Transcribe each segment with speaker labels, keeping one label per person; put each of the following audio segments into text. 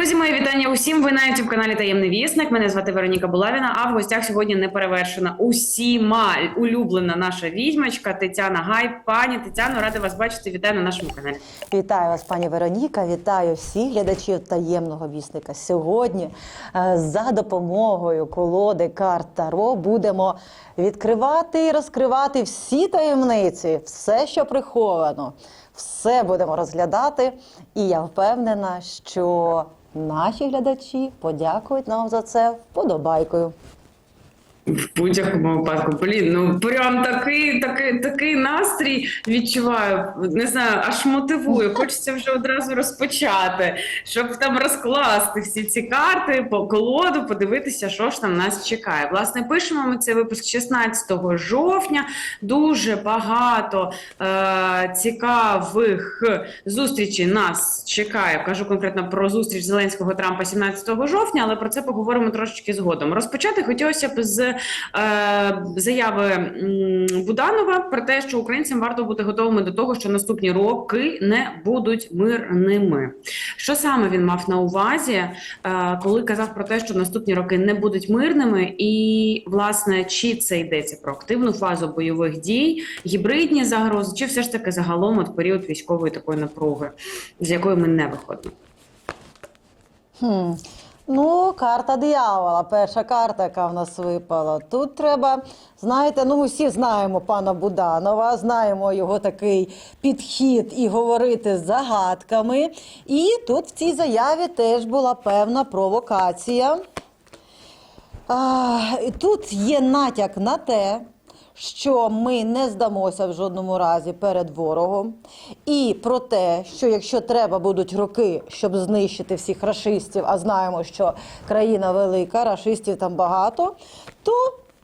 Speaker 1: Друзі, мої вітання усім. Ви на youtube каналі Таємний Вісник. Мене звати Вероніка Булавіна. А в гостях сьогодні не перевершена усіма улюблена наша відьмачка Тетяна Гай. Пані Тетяно, рада вас бачити. Вітаю на нашому каналі.
Speaker 2: Вітаю вас, пані Вероніка. Вітаю всіх глядачів таємного вісника. Сьогодні е, за допомогою колоди карт Таро будемо відкривати і розкривати всі таємниці, все, що приховано. Все будемо розглядати. І я впевнена, що наші глядачі подякують нам за це вподобайкою.
Speaker 1: В будь-якому випадку, блін, ну прям такий, такий, такий настрій відчуваю. Не знаю, аж мотивую. Хочеться вже одразу розпочати, щоб там розкласти всі ці карти по колоду, подивитися, що ж там нас чекає. Власне, пишемо ми цей випуск 16 жовтня. Дуже багато е- цікавих зустрічей нас чекає. Кажу конкретно про зустріч Зеленського Трампа 17 жовтня, але про це поговоримо трошечки згодом. Розпочати хотілося б з заяви Буданова про те, що українцям варто бути готовими до того, що наступні роки не будуть мирними. Що саме він мав на увазі, е, коли казав про те, що наступні роки не будуть мирними, і власне чи це йдеться про активну фазу бойових дій, гібридні загрози, чи все ж таки загалом от період військової такої напруги, з якої ми не виходимо?
Speaker 2: Хм. Ну, карта диявола, перша карта, яка в нас випала. Тут треба, знаєте, ну ми всі знаємо пана Буданова, знаємо його такий підхід і говорити з загадками. І тут в цій заяві теж була певна провокація. А, тут є натяк на те, що ми не здамося в жодному разі перед ворогом, і про те, що якщо треба будуть роки, щоб знищити всіх рашистів, а знаємо, що країна велика, рашистів там багато, то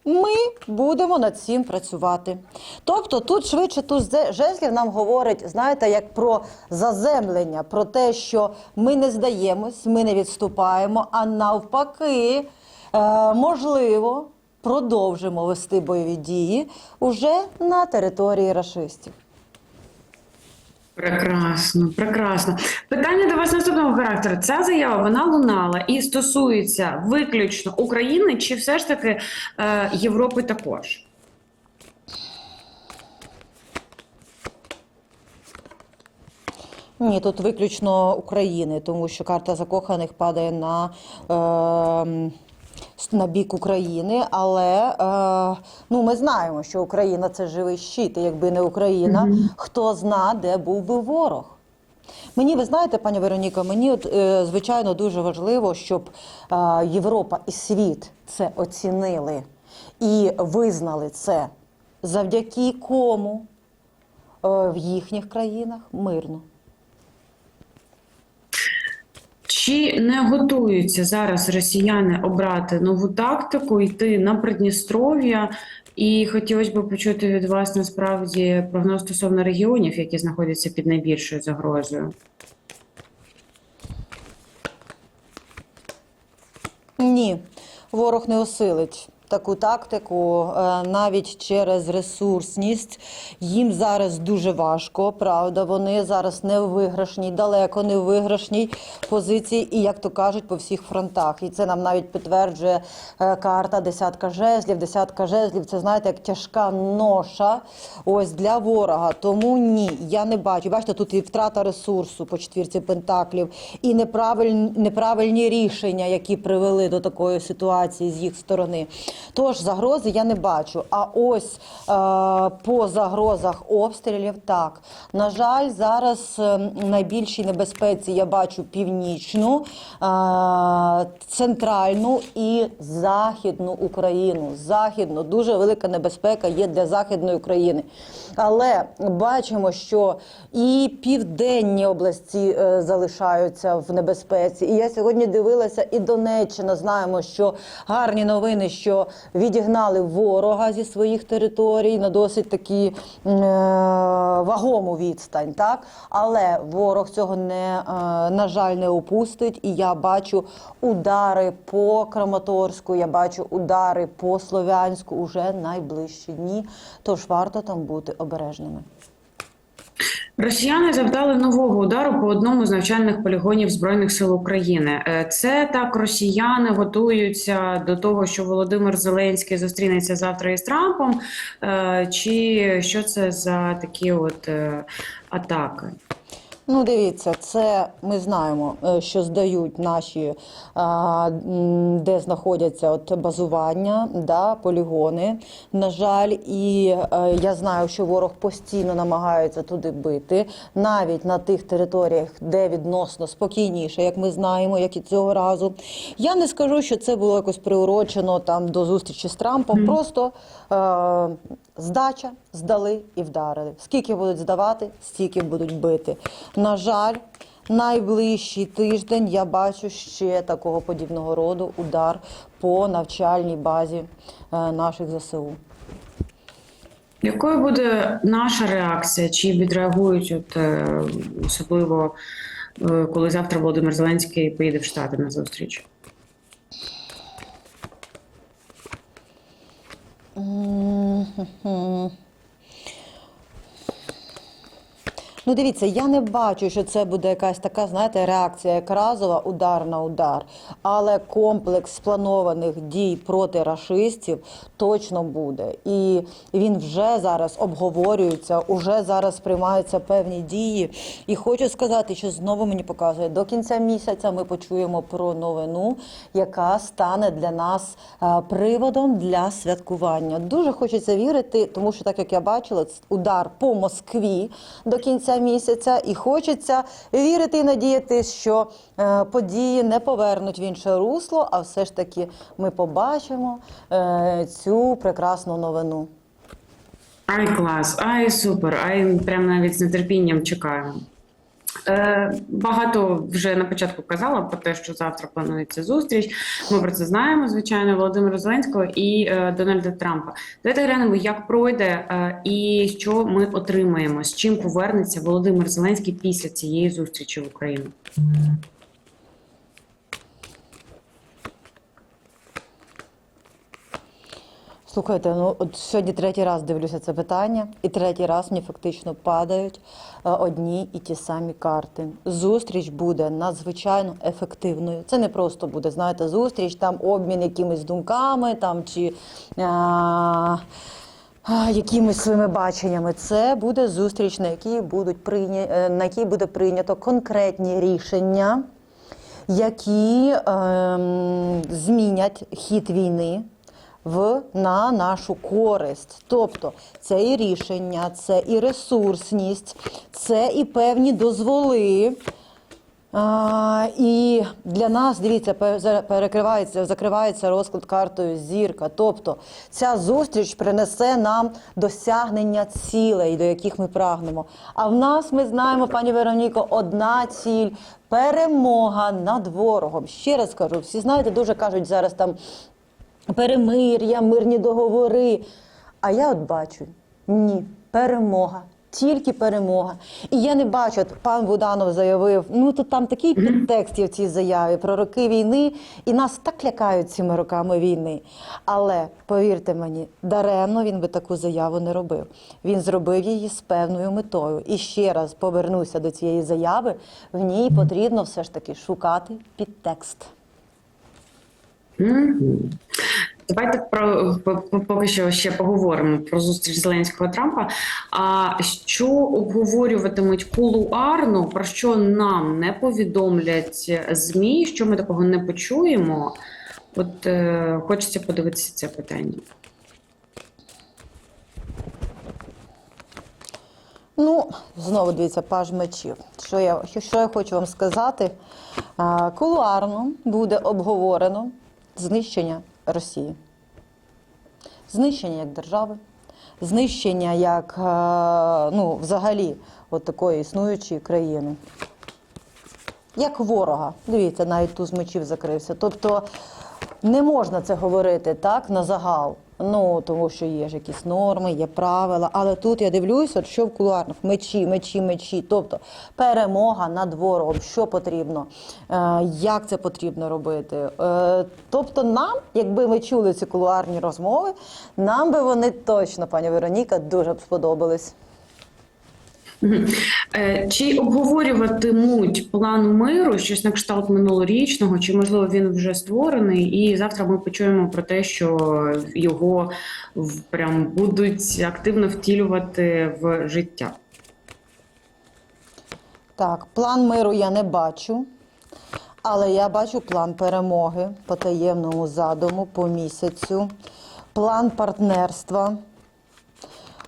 Speaker 2: ми будемо над цим працювати. Тобто тут швидше зе- жезлів нам говорить, знаєте, як про заземлення, про те, що ми не здаємось, ми не відступаємо, а навпаки, е, можливо, продовжимо вести бойові дії уже на території рашистів.
Speaker 1: Прекрасно, прекрасно. Питання до вас наступного характеру. Ця заява вона лунала і стосується виключно України, чи все ж таки е, Європи також?
Speaker 2: Ні, тут виключно України, тому що карта закоханих падає на, е, на бік України. Але е, ну, ми знаємо, що Україна це живий щит. І якби не Україна, хто зна, де був би ворог. Мені, ви знаєте, пані Вероніка, мені от, е, звичайно дуже важливо, щоб е, Європа і світ це оцінили і визнали це, завдяки кому е, в їхніх країнах мирно.
Speaker 1: Чи не готуються зараз росіяни обрати нову тактику, йти на Придністров'я? І хотілося б почути від вас насправді прогноз стосовно регіонів, які знаходяться під найбільшою загрозою.
Speaker 2: Ні, ворог не осилить таку тактику е, навіть через ресурсність. Їм зараз дуже важко, правда. Вони зараз не в виграшній, далеко не виграшній позиції, і як то кажуть, по всіх фронтах. І це нам навіть підтверджує е, карта десятка жезлів. Десятка жезлів це знаєте, як тяжка ноша. Ось для ворога. Тому ні, я не бачу. Бачите, тут і втрата ресурсу по четвірці пентаклів, і неправильні, неправильні рішення, які привели до такої ситуації з їх сторони. Тож загрози я не бачу. А ось е, по загрозах обстрілів так. На жаль, зараз е, найбільшій небезпеці я бачу північну, е, центральну і західну Україну. Західну дуже велика небезпека є для західної України. Але бачимо, що і південні області е, залишаються в небезпеці. І я сьогодні дивилася, і Донеччина знаємо, що гарні новини, що відігнали ворога зі своїх територій на досить такі е, вагому відстань. Так, але ворог цього не е, на жаль не опустить. І я бачу удари по Краматорську, я бачу удари по Слов'янську уже найближчі дні. Тож варто там бути обережними.
Speaker 1: Росіяни завдали нового удару по одному з навчальних полігонів збройних сил України. Е, Це так росіяни готуються до того, що Володимир Зеленський зустрінеться завтра із Трампом. Е, Чи що це за такі от е, атаки?
Speaker 2: Ну, дивіться, це ми знаємо, е, що здають наші, де знаходяться от базування, да, полігони. На жаль, і е, я знаю, що ворог постійно намагається туди бити, навіть на тих територіях, де відносно спокійніше, як ми знаємо, як і цього разу. Я не скажу, що це було якось приурочено там до зустрічі з Трампом. Просто е, здача, здали і вдарили. Скільки будуть здавати, стільки будуть бити. На жаль, найближчий тиждень я бачу ще такого подібного роду удар по навчальній базі е, наших ЗСУ.
Speaker 1: Якою буде наша реакція? Чи відреагують, от е, особливо е, коли завтра Володимир Зеленський поїде в Штати на зустріч?
Speaker 2: 嗯哼 Ну, дивіться, я не бачу, що це буде якась така, знаєте, реакція, як разова удар на удар. Але комплекс спланованих дій проти рашистів точно буде. І він вже зараз обговорюється, уже зараз приймаються певні дії. І хочу сказати, що знову мені показує, до кінця місяця ми почуємо про новину, яка стане для нас е, приводом для святкування. Дуже хочеться вірити, тому що так як я бачила, удар по Москві до кінця місяця, і хочеться вірити і надіятися, що е, події не повернуть в інше русло, а все ж таки ми побачимо е, цю прекрасну новину.
Speaker 1: Ай, клас, ай, супер, ай, прям навіть з нетерпінням чекаємо. Е, багато вже на початку казала про те, що завтра планується зустріч. Ми про це знаємо, звичайно, Володимира Зеленського і е, Дональда Трампа. Давайте глянемо, як пройде е, і що ми отримаємо, з чим повернеться Володимир Зеленський після цієї зустрічі в Україну.
Speaker 2: Слухайте, ну от сьогодні третій раз дивлюся це питання, і третій раз мені фактично падають е, одні і ті самі карти. Зустріч буде надзвичайно ефективною. Це не просто буде, знаєте, зустріч, там обмін якимись думками там чи. А... Якимись своїми баченнями це буде зустріч, на якій будуть прийня... е, на якій буде прийнято конкретні рішення, які ем, змінять хід війни в на нашу користь. Тобто це і рішення, це і ресурсність, це і певні дозволи. А, і для нас, дивіться, перекривається, закривається розклад картою зірка. Тобто ця зустріч принесе нам досягнення цілей, до яких ми прагнемо. А в нас, ми знаємо, пані Вероніко, одна ціль перемога над ворогом. Ще раз кажу, всі знаєте, дуже кажуть зараз там перемир'я, мирні договори. А я от бачу, ні, перемога. Тільки перемога. І я не бачу, от пан Буданов заявив, ну тут там такий підтекст є в цій заяві про роки війни, і нас так лякають цими роками війни. Але повірте мені, даремно він би таку заяву не робив. Він зробив її з певною метою. І ще раз повернуся до цієї заяви. В ній потрібно все ж таки шукати підтекст.
Speaker 1: Давайте про по- по- поки що ще поговоримо про зустріч Зеленського Трампа. А що обговорюватимуть кулуарно, про що нам не повідомлять змі, що ми такого не почуємо? От е, хочеться подивитися це питання.
Speaker 2: Ну, знову дивіться, паж мечів. Що я, що я хочу вам сказати? А, Кулуарно буде обговорено знищення Росії. Знищення як держави, знищення як е, ну, взагалі от такої існуючої країни. Як ворога. Дивіться, навіть туз мечів закрився. Тобто не можна це говорити так на загал. Ну тому що є ж якісь норми, є правила. Але тут я дивлюся, що в кулуарних мечі, мечі, мечі. Тобто перемога над ворогом, що потрібно, е, як це потрібно робити. Е, тобто, нам, якби ми чули ці кулуарні розмови, нам би вони точно, пані Вероніка, дуже б сподобались.
Speaker 1: Е, Чи обговорюватимуть план миру щось на кшталт минулорічного, чи можливо він вже створений? І завтра ми почуємо про те, що його прям будуть активно втілювати в життя.
Speaker 2: Так, план миру я не бачу, але я бачу план перемоги по таємному задуму по місяцю, план партнерства,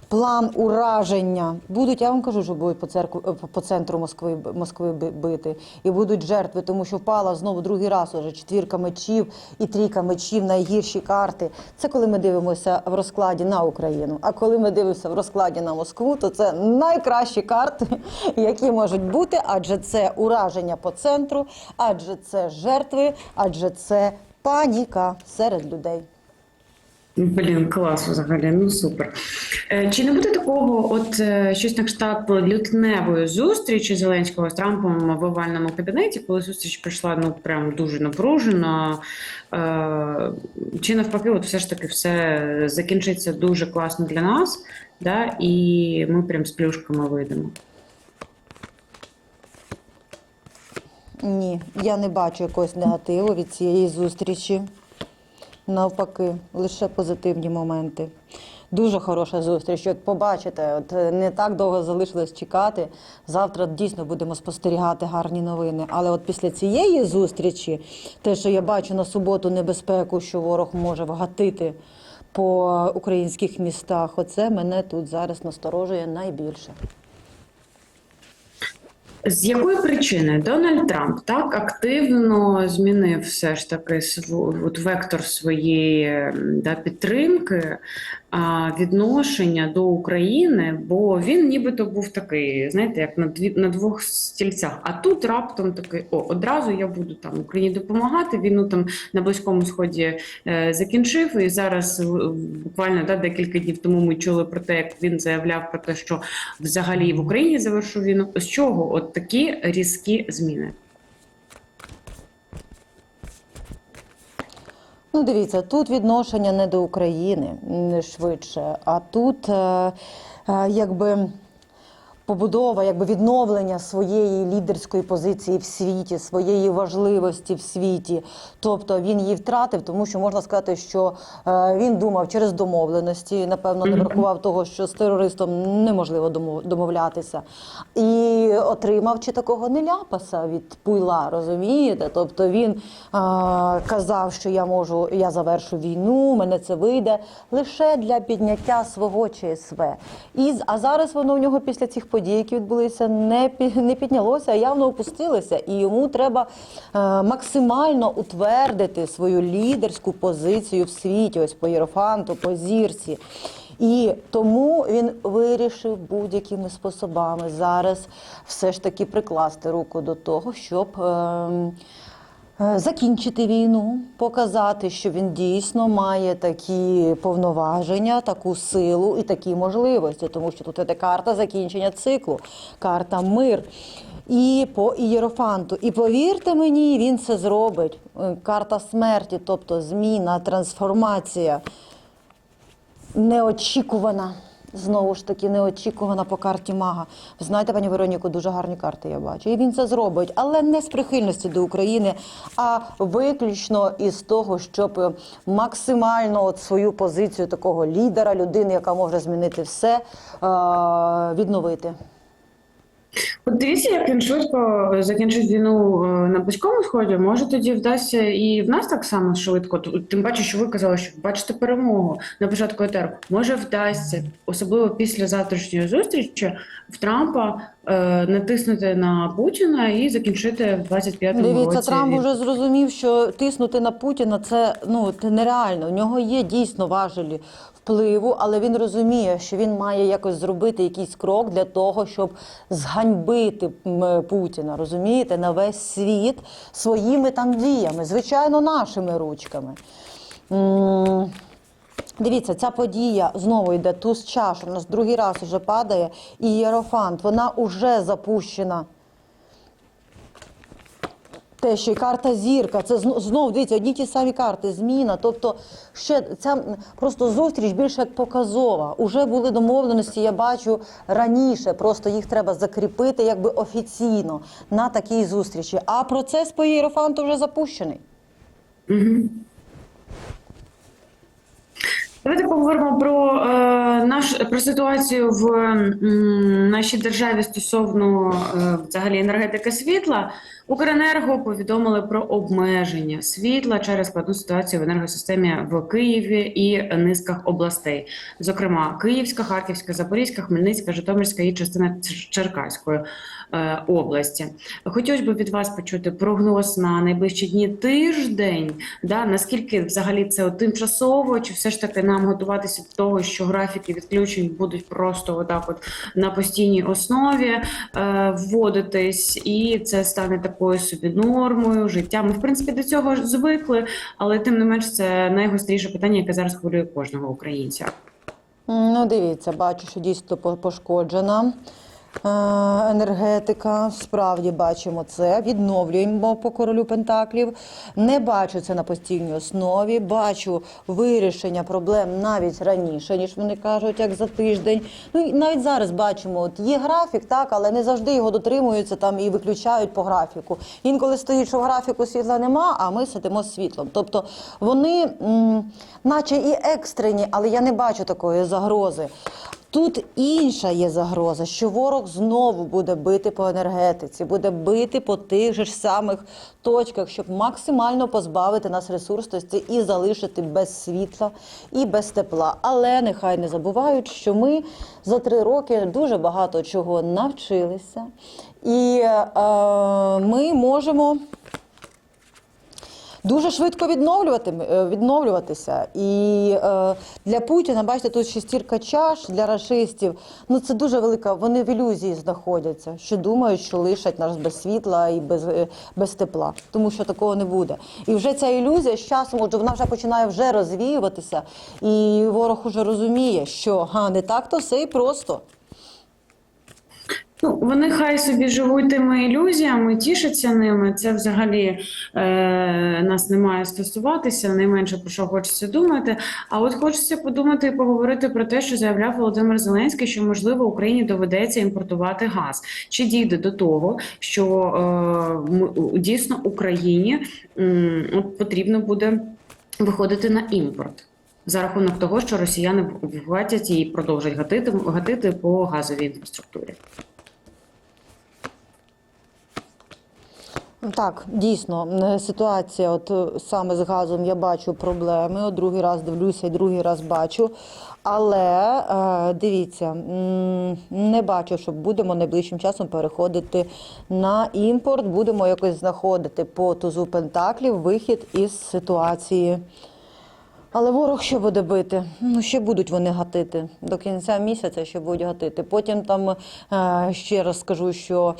Speaker 2: план ураження. Будуть, я вам кажу, що будуть по церкву е, по центру Москви Москви би- бити. І будуть жертви, тому що впала знову другий раз уже четвірка мечів і трійка мечів найгірші карти. Це коли ми дивимося в розкладі на Україну. А коли ми дивимося в розкладі на Москву, то це найкращі карти, які можуть бути, адже це ураження по центру, адже це жертви, адже це паніка серед людей.
Speaker 1: Блін, клас взагалі, ну супер. Е, Чи не буде такого, от е, щось на кшталт лютневої зустрічі Зеленського з Трампом в овальному кабінеті, коли зустріч прийшла ну прям дуже напружено? Е, Чи навпаки, от все ж таки все закінчиться дуже класно для нас, да, і ми прям з плюшками вийдемо?
Speaker 2: Ні, я не бачу якогось негативу від цієї зустрічі. Навпаки, лише позитивні моменти. Дуже хороша зустріч. От побачите, от е, не так довго залишилось чекати. Завтра дійсно будемо спостерігати гарні новини. Але от після цієї зустрічі, те, що я бачу на суботу небезпеку, що ворог може вгатити по українських містах, оце мене тут зараз насторожує найбільше.
Speaker 1: З якої причини Дональд Трамп так активно змінив все ж таки от вектор своєї да, підтримки, відношення до України? Бо він нібито був такий, знаєте, як на дві на двох стільцях. А тут раптом такий: о, одразу я буду там Україні допомагати. Війну там на близькому сході е, закінчив. І зараз е, буквально да, декілька днів тому ми чули про те, як він заявляв про те, що взагалі в Україні завершив війну. З чого от такі різкі зміни?
Speaker 2: Ну, дивіться, тут відношення не до України швидше, а тут е, е, якби побудова, якби відновлення своєї лідерської позиції в світі, своєї важливості в світі. Тобто він її втратив, тому що можна сказати, що е, він думав через домовленості, напевно, не врахував того, що з терористом неможливо домов- домовлятися, і отримав чи такого не ляпаса від пуйла, розумієте? Тобто він е, казав, що я можу, я завершу війну, мене це вийде лише для підняття свого ЧСВ. І а зараз воно в нього після цих подій, які відбулися, не не піднялося, а явно опустилося. І йому треба е, максимально утвердити свою лідерську позицію в світі, ось по Єрофанту, по зірці. І тому він вирішив будь-якими способами зараз все ж таки прикласти руку до того, щоб. е, Закінчити війну, показати, що він дійсно має такі повноваження, таку силу і такі можливості, тому що тут іде карта закінчення циклу, карта мир. І по ієрофанту. І повірте мені, він це зробить. Е, Карта смерті, тобто зміна, трансформація неочікувана. Знову ж таки, неочікувана по карті мага. Ви знаєте, пані Вероніку, дуже гарні карти я бачу. І він це зробить, але не з прихильності до України, а виключно із того, щоб максимально от свою позицію такого лідера, людини, яка може змінити все, е, відновити.
Speaker 1: От дивіться, як він швидко закінчить війну е, на близькому сході. Може тоді вдасться і в нас так само швидко. Тим паче, що ви казали, що бачите перемогу на початку етеру. Може вдасться, особливо після завтрашньої зустрічі в Трампа е, натиснути на Путіна і закінчити в 25-му
Speaker 2: Дивіться. Трамп вже зрозумів, що тиснути на Путіна це ну це нереально. У нього є дійсно важелі впливу, але він розуміє, що він має якось зробити якийсь крок для того, щоб зганьбити Путіна, розумієте, на весь світ своїми там діями, звичайно, нашими ручками. Дивіться, ця подія знову йде туз чаш. У нас другий раз уже падає і єрофант. Вона вже запущена Те, що й карта зірка, це зно- знов дивіться, одні ті самі карти, зміна. Тобто, ще ця просто зустріч більше як показова. Уже були домовленості, я бачу раніше. Просто їх треба закріпити якби офіційно на такій зустрічі. А процес по Єрофанту вже запущений.
Speaker 1: Давайте поговоримо про, е, наш, про ситуацію в м, нашій державі стосовно е, взагалі енергетики світла. Укренерго повідомили про обмеження світла через складну ситуацію в енергосистемі в Києві і низках областей, зокрема Київська, Харківська, Запорізька, Хмельницька, Житомирська і частина Черкаської е, області. Хотілося б від вас почути прогноз на найближчі дні тиждень. Да, наскільки взагалі це тимчасово, чи все ж таки нам готуватися до того, що графіки відключень будуть просто отак, от на постійній основі е, вводитись, і це стане такою собі нормою життя. Ми в принципі до цього ж звикли, але тим не менш це найгостріше питання, яке зараз хвилює кожного українця.
Speaker 2: Ну, дивіться, бачу, що дійсно по- пошкоджена енергетика. Справді бачимо це. Відновлюємо по королю Пентаклів. Не бачу це на постійній основі. Бачу вирішення проблем навіть раніше, ніж вони кажуть, як за тиждень. Ну і навіть зараз бачимо, от є графік, так, але не завжди його дотримуються там і виключають по графіку. Інколи стоїть, що в графіку світла нема, а ми сидимо з світлом. Тобто вони, м, наче і екстрені, але я не бачу такої загрози. Тут інша є загроза, що ворог знову буде бити по енергетиці, буде бити по тих же ж самих точках, щоб максимально позбавити нас ресурсності і залишити без світла і без тепла. Але нехай не забувають, що ми за три роки дуже багато чого навчилися, і е, ми можемо дуже швидко е, відновлюватися. І е, для Путіна, бачите, тут шестірка чаш для рашистів. Ну це дуже велика. Вони в ілюзії знаходяться, що думають, що лишать нас без світла і без, е, без тепла, тому що такого не буде. І вже ця ілюзія з часом, отже, вона вже починає вже розвіюватися, і ворог уже розуміє, що га, не так то все і просто.
Speaker 1: Ну, вони хай собі живуть тими ілюзіями, тішаться ними. Це взагалі е, нас не має стосуватися, найменше про що хочеться думати. А от хочеться подумати і поговорити про те, що заявляв Володимир Зеленський, що можливо Україні доведеться імпортувати газ. Чи дійде до того, що е, дійсно Україні от потрібно буде виходити на імпорт? За рахунок того, що росіяни вгатять і продовжать гатити, гатити по газовій інфраструктурі.
Speaker 2: Так, дійсно, е, ситуація, от е, саме з газом я бачу проблеми. От другий раз дивлюся другий раз бачу. Але е, дивіться, не бачу, що будемо найближчим часом переходити на імпорт. Будемо якось знаходити по тузу Пентаклів вихід із ситуації. Але ворог ще буде бити. Ну ще будуть вони гатити до кінця місяця. Ще будуть гатити. Потім там е, ще раз скажу, що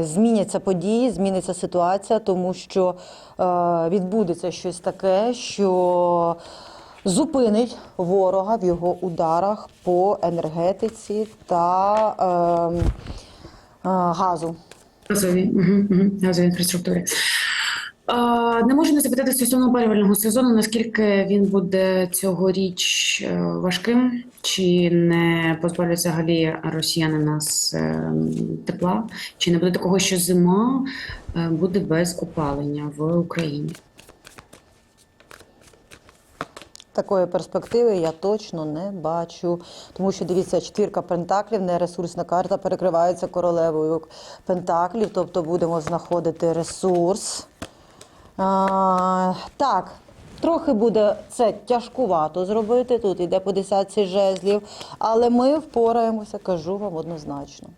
Speaker 2: зміняться події, зміниться ситуація, тому що е, відбудеться щось таке, що зупинить ворога в його ударах по енергетиці та е, е, газу.
Speaker 1: Газові, газовій інфраструктурі. А, не можу не запитати стосовно опалювального сезону, наскільки він буде цьогоріч е, важким, чи не позбавлять взагалі росіяни нас е, тепла, чи не буде такого, що зима е, буде без опалення в Україні?
Speaker 2: Такої перспективи я точно не бачу. Тому що дивіться, четвірка пентаклів, не ресурсна карта, перекривається королевою пентаклів, тобто будемо знаходити ресурс. А, так, трохи буде це тяжкувато зробити. Тут йде по десятці жезлів, але ми впораємося, кажу вам однозначно.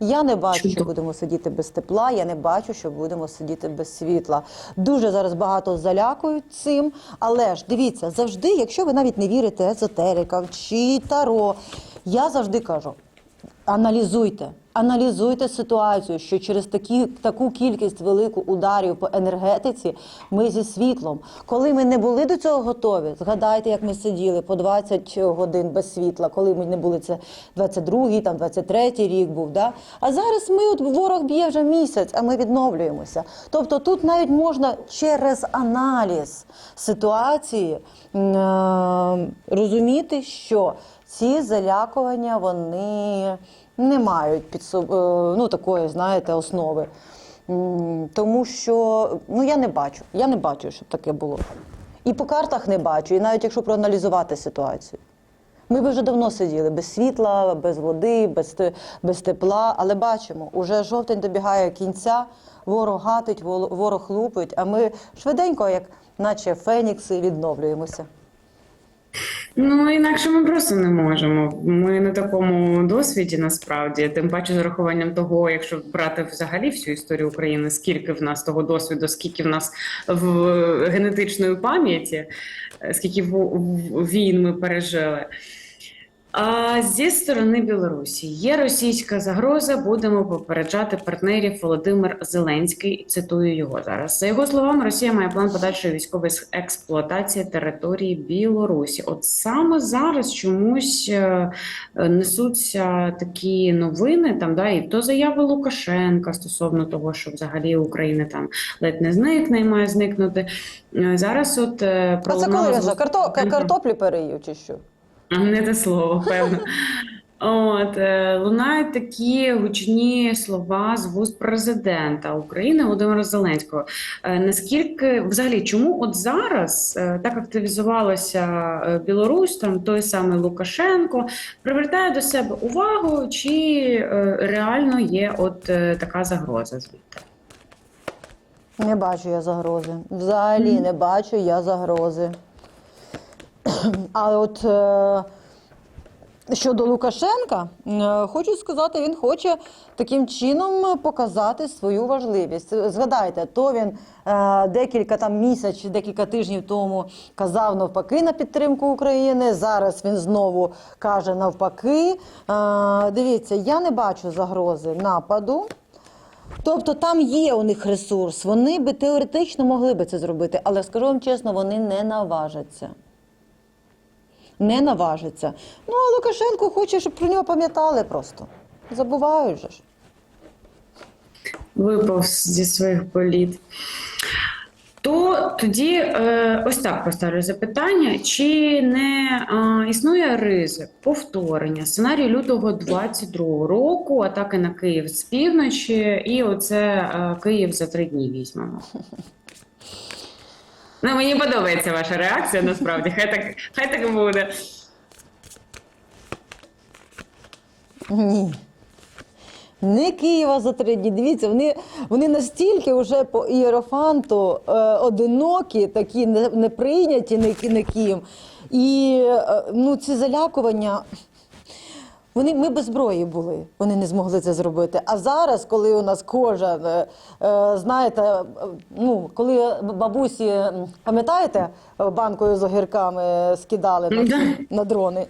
Speaker 2: Я не бачу, що будемо сидіти без тепла, я не бачу, що будемо сидіти без світла. Дуже зараз багато залякують цим. Але ж дивіться, завжди, якщо ви навіть не вірите езотерикам чи таро, я завжди кажу: Аналізуйте, аналізуйте ситуацію, що через такі, таку кількість велику ударів по енергетиці ми зі світлом. Коли ми не були до цього готові, згадайте, як ми сиділи по 20 годин без світла, коли ми не були це 22-й, там 23-й рік був. Да? А зараз ми от ворог б'є вже місяць, а ми відновлюємося. Тобто тут навіть можна через аналіз ситуації е, розуміти, що ці залякування вони не мають під собою ну, такої, знаєте, основи. Тому що ну, я не бачу, я не бачу, щоб таке було. І по картах не бачу, і навіть якщо проаналізувати ситуацію. Ми б вже давно сиділи без світла, без води, без, без тепла, але бачимо, уже жовтень добігає кінця, ворог гатить, ворог лупить, а ми швиденько, як наче фенікси, відновлюємося.
Speaker 1: Ну інакше ми просто не можемо. Ми на такому досвіді насправді, тим паче з урахуванням того, якщо брати взагалі всю історію України, скільки в нас того досвіду, скільки в нас в генетичної пам'яті, е, скільки війн ми пережили. А зі сторони Білорусі є російська загроза. Будемо попереджати партнерів Володимир Зеленський. Цитую його зараз. За його словами, Росія має план подальшої військової експлуатації території Білорусі. От саме зараз чомусь е, е, несуться такі новини. Там да і то заяви Лукашенка стосовно того, що взагалі Україна там ледь не зникне і має зникнути. Е, Зараз от
Speaker 2: А це коли він
Speaker 1: з
Speaker 2: же
Speaker 1: вуст-
Speaker 2: карто, картоплі переїв чи що?
Speaker 1: Не те слово, певно. От е, лунають такі гучні слова з вуст президента України Володимира Зеленського. Е, Наскільки взагалі чому от зараз е, так активізувалася е, Білорусь, там той самий Лукашенко, привертає до себе увагу, чи е, реально є от е, така загроза звідти?
Speaker 2: Не бачу я загрози. Взагалі не бачу я загрози. А от е, щодо Лукашенка, е, хочу сказати, він хоче таким чином показати свою важливість. Згадайте, то він е, декілька там місяць чи декілька тижнів тому казав навпаки на підтримку України. Зараз він знову каже навпаки. Дивіться, я не бачу загрози нападу. Тобто там є у них ресурс, вони би теоретично могли би це зробити, але скажу вам чесно, вони не наважаться. Не наважаться. Ну, а Лукашенко хоче, щоб про нього пам'ятали просто. Забувають же ж.
Speaker 1: випав зі своїх політ. То тоді е, ось так поставлю запитання: чи не е, існує ризик повторення сценарію лютого 22 року, атаки на Київ з півночі, і оце е, Київ за три дні візьмемо? Ну, мені подобається ваша реакція, насправді. Хай так, хай так буде.
Speaker 2: Ні. Не Києва за три дні. Дивіться, вони, вони настільки вже по ієрофанту е, одинокі, такі не, не прийняті ні- ніким. І е, ну, ці залякування. Вони ми без зброї були, вони не змогли це зробити. А зараз, коли у нас кожен, е, знаєте, е, ну коли бабусі, пам'ятаєте, е, банкою з огірками скидали на, на дрони.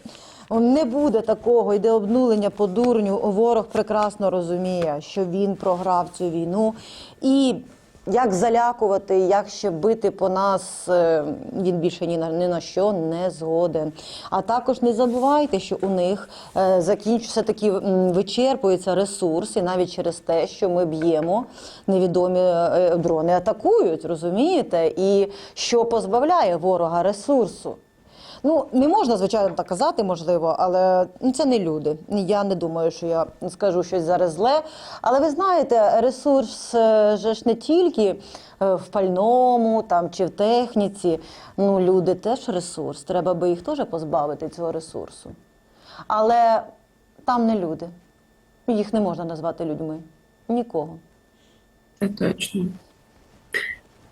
Speaker 2: Не буде такого, йде обнулення по дурню. Ворог прекрасно розуміє, що він програв цю війну. І як залякувати, як ще бити по нас, е, він більше ні на ні на що не згоден. А також не забувайте, що у них е, закінчується такі вичерпується ресурс, і навіть через те, що ми б'ємо, невідомі е, дрони атакують, розумієте? І що позбавляє ворога ресурсу. Ну, не можна, звичайно, так казати, можливо, але ну, це не люди. Я не думаю, що я скажу щось зараз зле. Але ви знаєте, ресурс е, же ж не тільки е, в пальному там, чи в техніці. Ну, люди теж ресурс. Треба би їх теж позбавити цього ресурсу. Але там не люди. Їх не можна назвати людьми. Нікого.
Speaker 1: Це точно.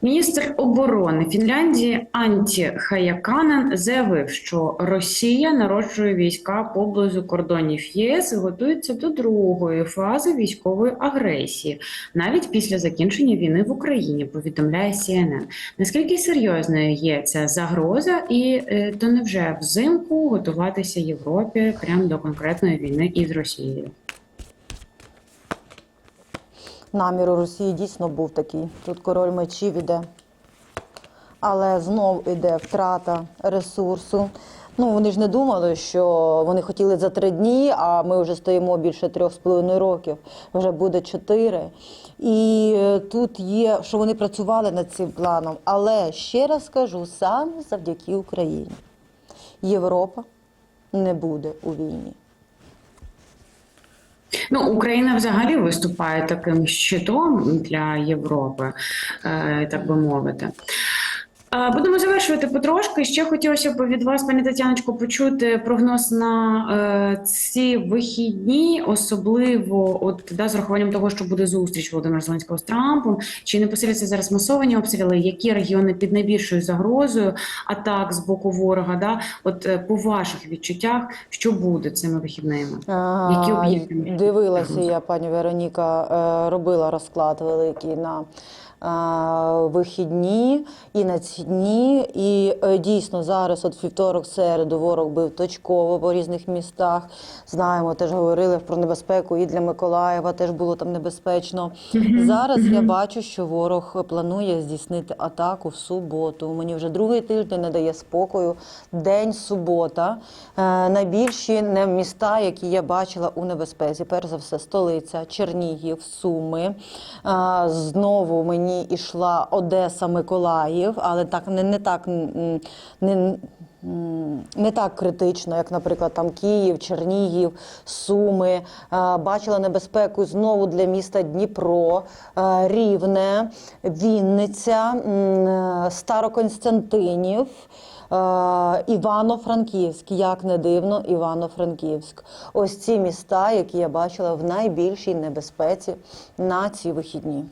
Speaker 1: Міністр оборони Фінляндії Анті Хаяканен заявив, що Росія народжує війська поблизу кордонів ЄС і готується до другої фази військової агресії, навіть після закінчення війни в Україні. Повідомляє CNN. Наскільки серйозною є ця загроза, і е, то невже взимку готуватися Європі прямо до конкретної війни із Росією?
Speaker 2: Намір у Росії дійсно був такий. Тут король мечів іде. Але знов іде втрата ресурсу. Ну, вони ж не думали, що вони хотіли за три дні, а ми вже стоїмо більше трьох з половиною років, вже буде чотири. І е, тут є, що вони працювали над цим планом. Але ще раз кажу, саме завдяки Україні. Європа не буде у війні.
Speaker 1: Ну, Україна взагалі виступає таким щитом для Європи, е, так би мовити. Будемо завершувати потрошки. Ще хотілося б від вас, пані Тетяночко, почути прогноз на е, ці вихідні, особливо от да, з рахуванням того, що буде зустріч Володимира Зеленського з Трампом. Чи не посиляться зараз масовані обстріли? Які регіони під найбільшою загрозою атак з боку ворога? Да? От е, по ваших відчуттях, що буде цими вихідними? Які об'єкти
Speaker 2: Дивилася я, пані Вероніка, е, робила розклад великий на вихідні і на ці дні. І е, дійсно зараз, от вівторок, середу, ворог бив точково по різних містах. Знаємо, теж говорили про небезпеку і для Миколаєва теж було там небезпечно. Зараз я бачу, що ворог планує здійснити атаку в суботу. Мені вже другий тиждень не дає спокою. День субота. Е, найбільші не міста, які я бачила у небезпеці. Перш за все, столиця, Чернігів, Суми. Знову мені йшла Одеса, Миколаїв, але так не, не так. Не, не так критично, як, наприклад, там Київ, Чернігів, Суми. Е, Бачила небезпеку знову для міста Дніпро, е, Рівне, Вінниця, е, Староконстантинів. Івано-Франківськ, як не дивно, Івано-Франківськ. Ось ці міста, які я бачила в найбільшій небезпеці на ці вихідні.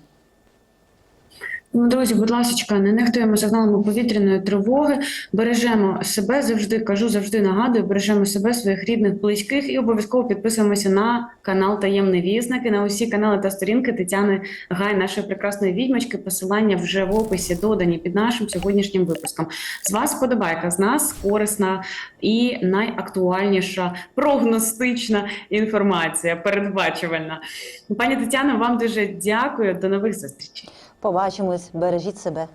Speaker 1: Ну, друзі, будь ласка, не нехтуємо сигналами повітряної тривоги, бережемо себе завжди, кажу, завжди нагадую, бережемо себе, своїх рідних, близьких і обов'язково підписуємося на канал Таємний Вісники, на усі канали та сторінки Тетяни Гай, нашої прекрасної відьмачки. Посилання вже в описі додані під нашим сьогоднішнім випуском. З вас подобайка, з нас корисна і найактуальніша прогностична інформація, передбачувальна. Пані Тетяно, вам дуже дякую. До нових зустрічей.
Speaker 2: Побачимось, бережіть себе.